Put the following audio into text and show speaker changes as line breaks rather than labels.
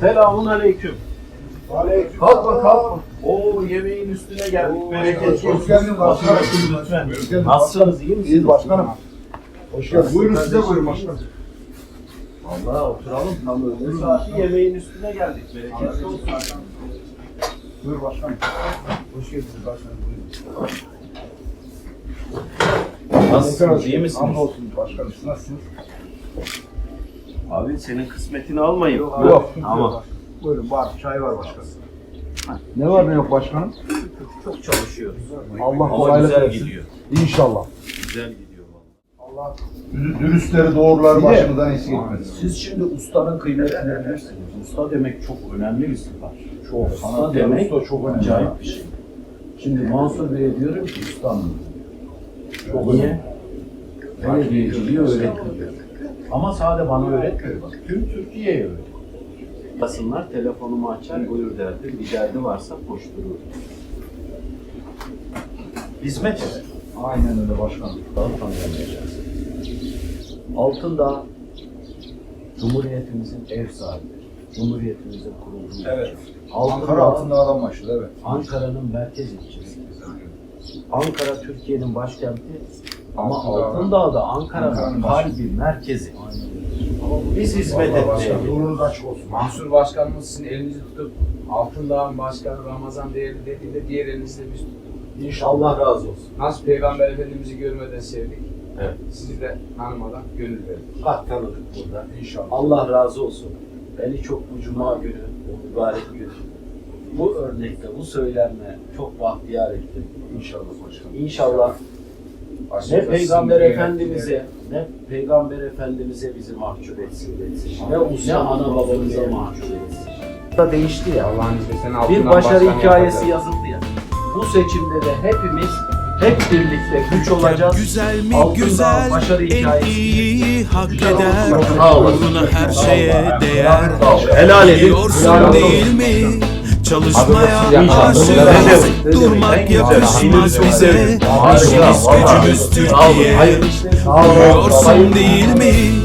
Selamun aleyküm.
Aleyküm.
Kalkma kalkma. Oo yemeğin üstüne geldik. Bereket
Hoş
olsun.
geldin başkanım.
Lütfen.
Hoş.
Nasılsınız iyi misiniz?
İyiyiz başkanım. Hoş geldiniz. Buyurun size buyurun başkanım.
Allah oturalım. Tam öyle. Saati yemeğin üstüne geldik. Bereket olsun.
Buyur başkanım. Hoş geldiniz başkanım. Buyurun.
Nasılsınız iyi misiniz?
Hamdolsun başkanım. Nasılsınız?
Abi senin kısmetini almayayım.
Yok.
Ama
Buyurun var. Çay var başkanım. Ne var ne yok başkanım?
çok çalışıyoruz.
Allah kolaylık
güzel
versin.
gidiyor.
İnşallah.
Güzel gidiyor vallahi.
Allah dürüstleri doğruları başımızdan eksik etmesin.
Siz şimdi ustanın kıymetini bilirsiniz. Usta demek çok önemli bir sıfat.
Çok.
Usta
Sanat
demek
usta çok önemli.
acayip bir şey. Şimdi Mansur Bey'e diyorum ki ustam.
Çok
Niye? Belediyeciliği öğretmiyor. Ama sadece bana öğretmiyor bak. Tüm Türkiye'ye öğretiyor. Basınlar telefonumu açar buyur derdi. Bir derdi varsa koşturur. Hizmet eder.
Aynen öyle başkanım.
Daha tanıyamayacağız. Altındağ Cumhuriyetimizin ev sahibidir. Cumhuriyetimizin kurulduğu
Evet. Ankara
Altındağ,
altında adam başladı evet.
Ankara'nın merkez ilçesi. Ankara Türkiye'nin başkenti ama
Altındağ-
da Ankara'nın kalbi, merkezi. Biz hizmet etmeye
Yolunuz açık olsun.
Mansur Başkanımız sizin elinizi tutup Altındağ'ın Başkanı Ramazan değerli dediğinde diğer elinizle biz tuttuk.
Allah razı olsun.
Nasıl Peygamber Efendimiz'i görmeden sevdik.
Evet.
Sizi de tanımadan gönül verdik.
Bak tanıdık burada.
İnşallah.
Allah razı olsun. Beni çok bu cuma günü, bu mübarek gün, bu örnekte, bu söylenme çok bahtiyar etti.
İnşallah başkanım.
İnşallah ne Peygamber Efendimiz'e, ne Peygamber Efendimiz'e bizi mahcup etsin, etsin. ne, ne ana babamıza mahcup etsin. Da değişti ya.
Allah'ın izniyle seni
Bir başarı hikayesi
yapacak.
yazıldı ya. Bu seçimde de hepimiz hep birlikte güç olacağız.
Güzel mi
Altındağ
güzel
başarı
en
hikayesi.
iyi hak eder. Uğruna her şeye değer
Helal edin.
Biliyorsun değil mi Çalışmaya aşığız? Durmak yakışmaz bize? İşimiz gücümüz. Türkiye.
Hayırlı
değil mi